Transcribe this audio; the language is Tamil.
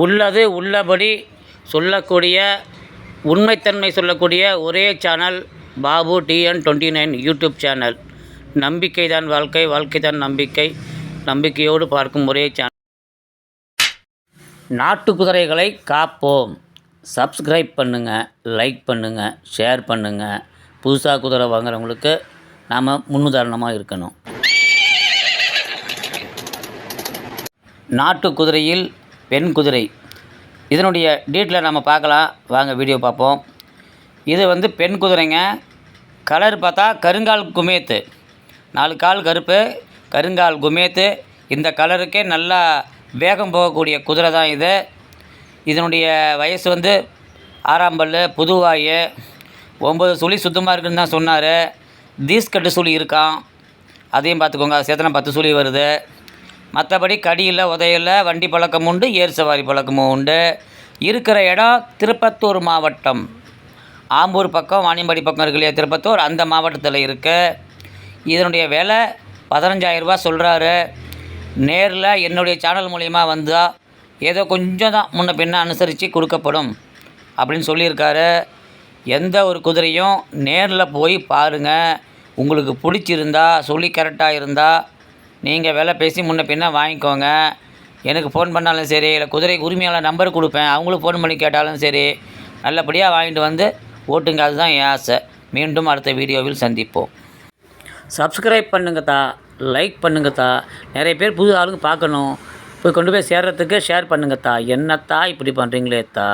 உள்ளது உள்ளபடி சொல்லக்கூடிய உண்மைத்தன்மை சொல்லக்கூடிய ஒரே channel Babu TN twenty nine YouTube channel நம்பிக்கை தான் வாழ்க்கை வாழ்க்கை தான் நம்பிக்கை. நம்பிக்கையோடு பார்க்கும் ஒரே சேனல் நாட்டு குதிரைகளை காப்போம். சப்ஸ்கிரைப் பண்ணுங்கள் லைக் பண்ணுங்கள் ஷேர் பண்ணுங்கள் புதுசாக குதிரை வாங்குறவங்களுக்கு நாம் முன்னுதாரணமாக இருக்கணும். நாட்டு குதிரையில் பெண் குதிரை. இதனுடைய டீட்டெயிலை நம்ம பார்க்கலாம். வாங்க வீடியோ பார்ப்போம். இது வந்து பெண் குதிரைங்க. கலர் பார்த்தா கருங்கால் குமேத்து. நாலு கால் கருப்பு கருங்கால் குமேத்து. இந்த கலருக்கே நல்லா வேகம் போகக்கூடிய குதிரை தான் இது. இதனுடைய வயசு வந்து ஆறாம் பல் புதுவாய் ஒம்பது சுழி சுத்தமாக இருக்குன்னு தான் சொன்னார். தீஸ்கட்டு சுழி இருக்கான் அதையும் பார்த்துக்கோங்க. அது சேர்த்தனா பத்து சுழி வருது. மற்றபடி கடியில் உதையில் வண்டி பழக்கம் உண்டு ஏர் சவாரி பழக்கமும் உண்டு. இருக்கிற இடம் திருப்பத்தூர் மாவட்டம். ஆம்பூர் பக்கம் வாணியம்பாடி பக்கம் இருக்கு இல்லையா திருப்பத்தூர்? அந்த மாவட்டத்தில் இருக்குது இதனுடைய விலை பதினஞ்சாயிரரூபா சொல்கிறாரு நேரில் என்னுடைய சேனல் மூலிமா வந்தால் ஏதோ கொஞ்சம் தான் முன்ன பின்ன அனுசரித்து கொடுக்கப்படும் அப்படின்னு சொல்லியிருக்காரு. எந்த ஒரு குதிரையும் நேரில் போய் பாருங்கள் உங்களுக்கு பிடிச்சிருந்தா சொல்லி கரெக்டாக இருந்தால் நீங்கள் விலை பேசி முன்ன பின்ன வாங்கிக்கோங்க. எனக்கு ஃபோன் பண்ணாலும் சரி இல்லை குதிரை உரிமையாளர் நம்பர் கொடுப்பேன். அவங்களும் ஃபோன் பண்ணி கேட்டாலும் சரி நல்லபடியாக வாங்கிட்டு வந்து ஓட்டுங்க. அதுதான் என் ஆசை. மீண்டும் அடுத்த வீடியோவில் சந்திப்போம். சப்ஸ்கிரைப் பண்ணுங்கத்தா லைக் பண்ணுங்கத்தா நிறைய பேர் புது ஆளுங்க பார்க்கணும். போய் கொண்டு போய் சேர்கிறதுக்கு ஷேர் பண்ணுங்கத்தா என்னத்தா இப்படி பண்ணுறீங்களேத்தா